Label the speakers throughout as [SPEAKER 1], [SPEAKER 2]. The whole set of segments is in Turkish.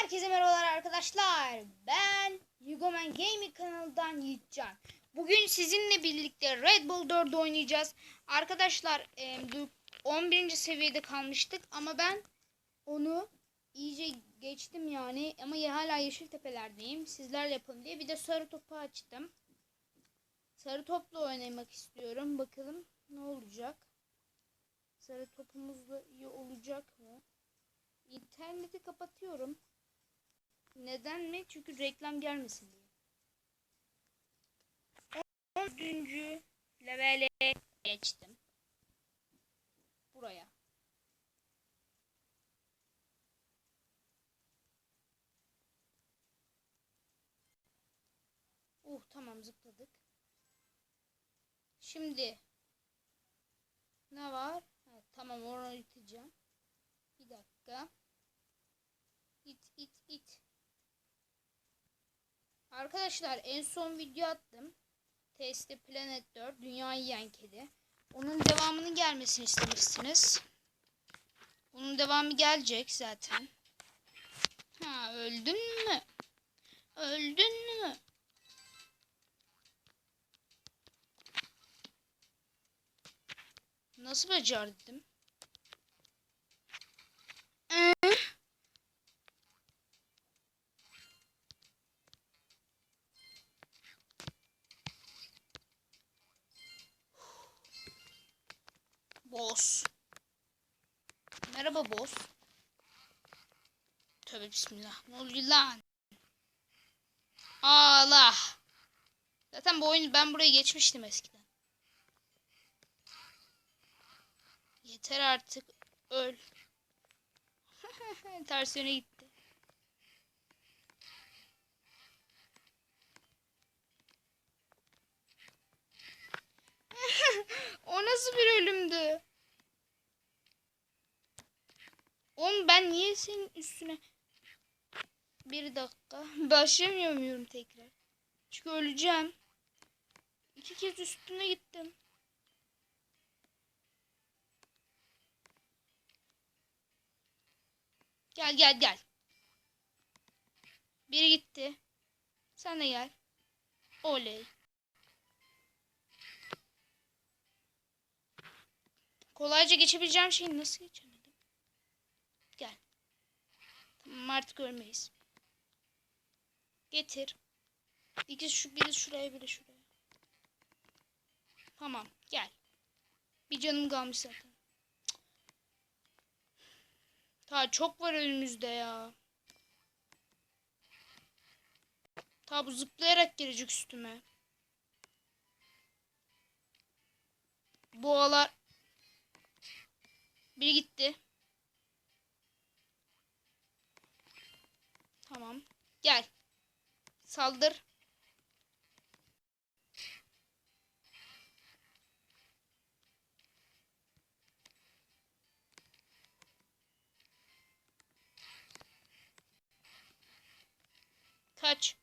[SPEAKER 1] Herkese merhabalar arkadaşlar. Ben Yugoman Gaming kanalından Yiğitcan. Bugün sizinle birlikte Red Bull 4 oynayacağız. Arkadaşlar e, du- 11. seviyede kalmıştık ama ben onu iyice geçtim yani. Ama hala yeşil tepelerdeyim. Sizlerle yapalım diye bir de sarı topu açtım. Sarı topla oynamak istiyorum. Bakalım ne olacak. Sarı topumuzla iyi olacak mı? İnterneti kapatıyorum. Neden mi? Çünkü reklam gelmesin diye. 14. levele geçtim. Buraya. Uh tamam zıpladık. Şimdi ne var? Ha, tamam onu iteceğim. Bir dakika. İt it it. Arkadaşlar en son video attım. Testi Planet 4 Dünyayı Yiyen Kedi. Onun devamının gelmesini istemişsiniz. Bunun devamı gelecek zaten. Ha öldün mü? Öldün mü? Nasıl becerdim? Boss. Merhaba boss. Tövbe bismillah. Ne oluyor lan? Allah. Zaten bu oyunu ben buraya geçmiştim eskiden. Yeter artık. Öl. Ters yöne gitti. o nasıl bir ölümdü? Oğlum ben niye senin üstüne... Bir dakika. Başlamıyor tekrar? Çünkü öleceğim. İki kez üstüne gittim. Gel gel gel. Biri gitti. Sen de gel. Oley. Kolayca geçebileceğim şeyi nasıl geçemedim? Gel. Tamam artık ölmeyiz. Getir. İki şu biri şuraya biri şuraya. Tamam gel. Bir canım kalmış zaten. Ta çok var önümüzde ya. Ta bu zıplayarak gelecek üstüme. Gitti. Tamam. Gel. Saldır. Kaç.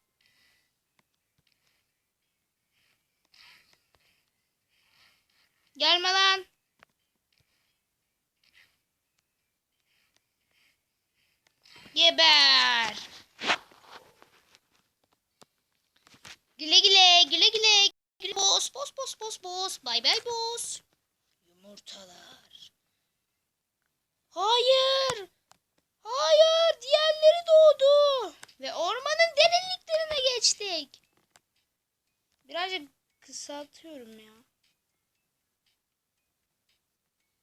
[SPEAKER 1] Gelme lan. Geber. Güle güle, güle güle. güle. Boss, boss, boss, boss, boss. Bay bay boss. Yumurtalar. Hayır. Hayır, diğerleri doğdu. Ve ormanın derinliklerine geçtik. Birazcık kısaltıyorum ya.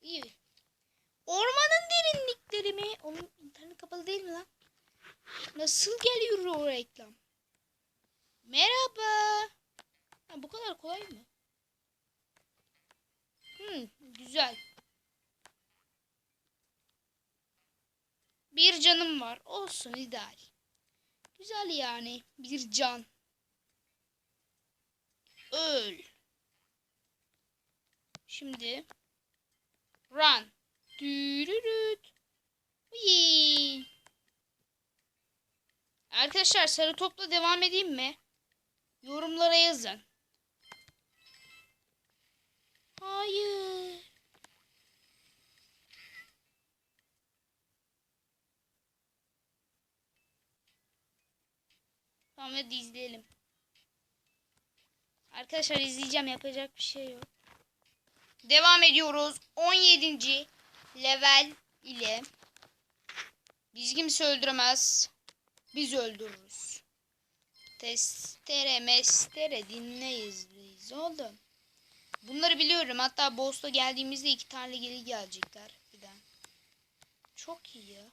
[SPEAKER 1] İyi. Ormanın derinlikleri mi? Onun internet kapalı değil mi lan? Nasıl geliyor o reklam? Merhaba. Ha, bu kadar kolay mı? Hmm, güzel. Bir canım var. Olsun ideal. Güzel yani. Bir can. Öl. Şimdi run. Dürürüt. Uyi. Arkadaşlar sarı topla devam edeyim mi? Yorumlara yazın. Hayır. Tamam hadi izleyelim. Arkadaşlar izleyeceğim yapacak bir şey yok. Devam ediyoruz. 17. level ile biz kimse öldüremez. Biz öldürürüz. Testere mestere dinleyiz biz oğlum. Bunları biliyorum. Hatta boss'ta geldiğimizde iki tane geri gelecekler. Birden. Çok iyi ya.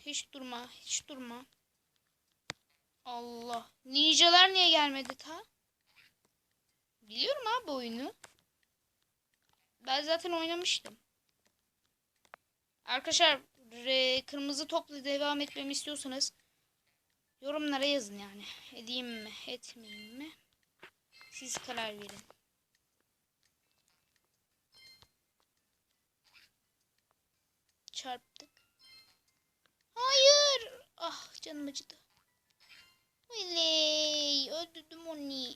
[SPEAKER 1] Hiç durma. Hiç durma. Allah. Ninjalar niye gelmedi ta? Biliyorum abi oyunu. Ben zaten oynamıştım. Arkadaşlar re- kırmızı topla devam etmemi istiyorsanız yorumlara yazın yani. Edeyim mi, etmeyeyim mi? Siz karar verin. Çarptık. Hayır. Ah canım acıdı. Oley. Öldürdüm onu.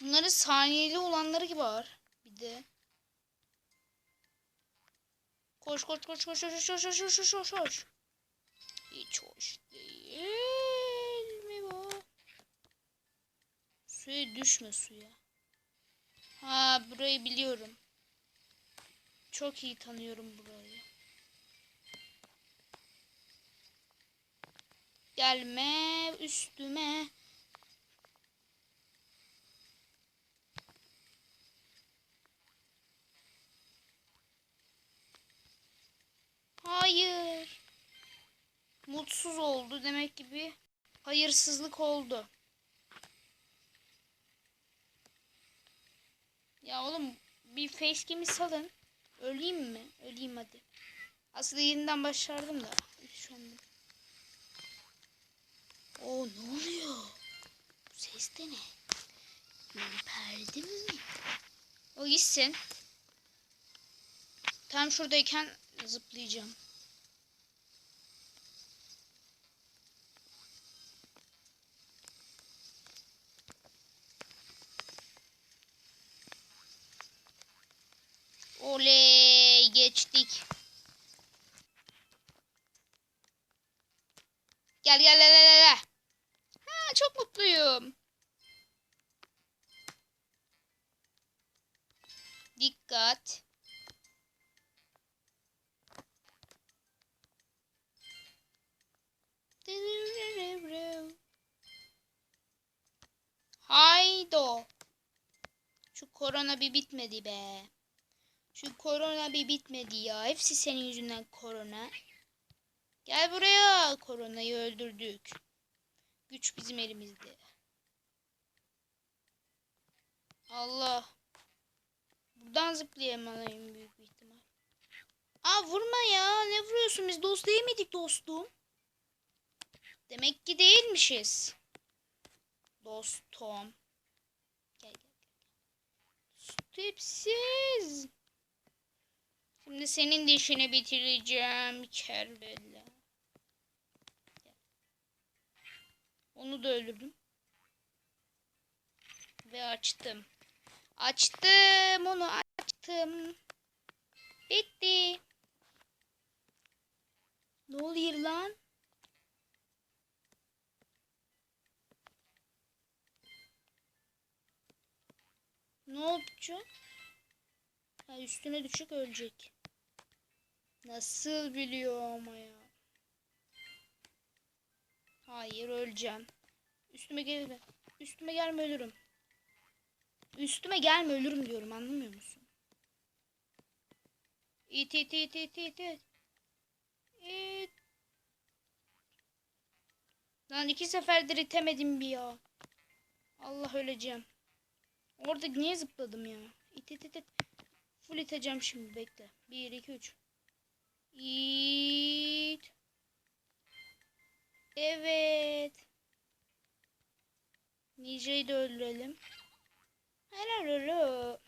[SPEAKER 1] Bunların saniyeli olanları gibi var. Bir de. Koş koş koş koş koş koş koş koş koş koş koş. Hiç hoş değil mi bu? Suya düşme suya. Ha burayı biliyorum. Çok iyi tanıyorum burayı. Gelme üstüme. Hayır. Mutsuz oldu demek ki bir hayırsızlık oldu. Ya oğlum bir facecam'i salın. Öleyim mi? Öleyim hadi. Aslında yeniden başlardım da. Şu anda. Oo ne oluyor? Bu ses de ne? Perde mi? O gitsin. Tam şuradayken zıplayacağım. Oley geçtik. Gel gel gel gel gel. Ha çok mutluyum. Dikkat. Haydo. Şu korona bir bitmedi be. Şu korona bir bitmedi ya. Hepsi senin yüzünden korona. Gel buraya. Koronayı öldürdük. Güç bizim elimizde. Allah. Buradan zıplayamayayım büyük bir ihtimal. Aa vurma ya. Ne vuruyorsun? Biz dost değil miydik dostum? Demek ki değilmişiz. Dostum. Gel gel gel. Tipsiz. Şimdi senin de bitireceğim. Kerbella. Onu da öldürdüm. Ve açtım. Açtım onu açtım. Bitti. Ne oluyor lan? Ne yapacak? Ha, üstüne düşük ölecek. Nasıl biliyor ama ya. Hayır öleceğim. Üstüme gelme. Üstüme gelme ölürüm. Üstüme gelme ölürüm diyorum anlamıyor musun? İt it it it it it. İt. Lan iki seferdir itemedim bir ya. Allah öleceğim. Orada niye zıpladım ya? İt it it it. Full iteceğim şimdi bekle. 1 2 3. İt. Evet. Ninja'yı da öldürelim. Helal olsun.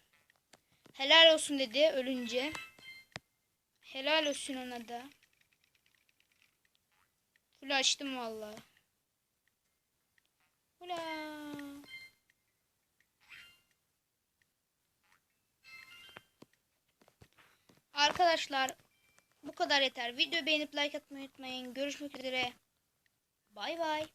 [SPEAKER 1] Helal olsun dedi ölünce. Helal olsun ona da. Full açtım valla. Ula. Arkadaşlar bu kadar yeter. Video beğenip like atmayı unutmayın. Görüşmek üzere. Bay bay.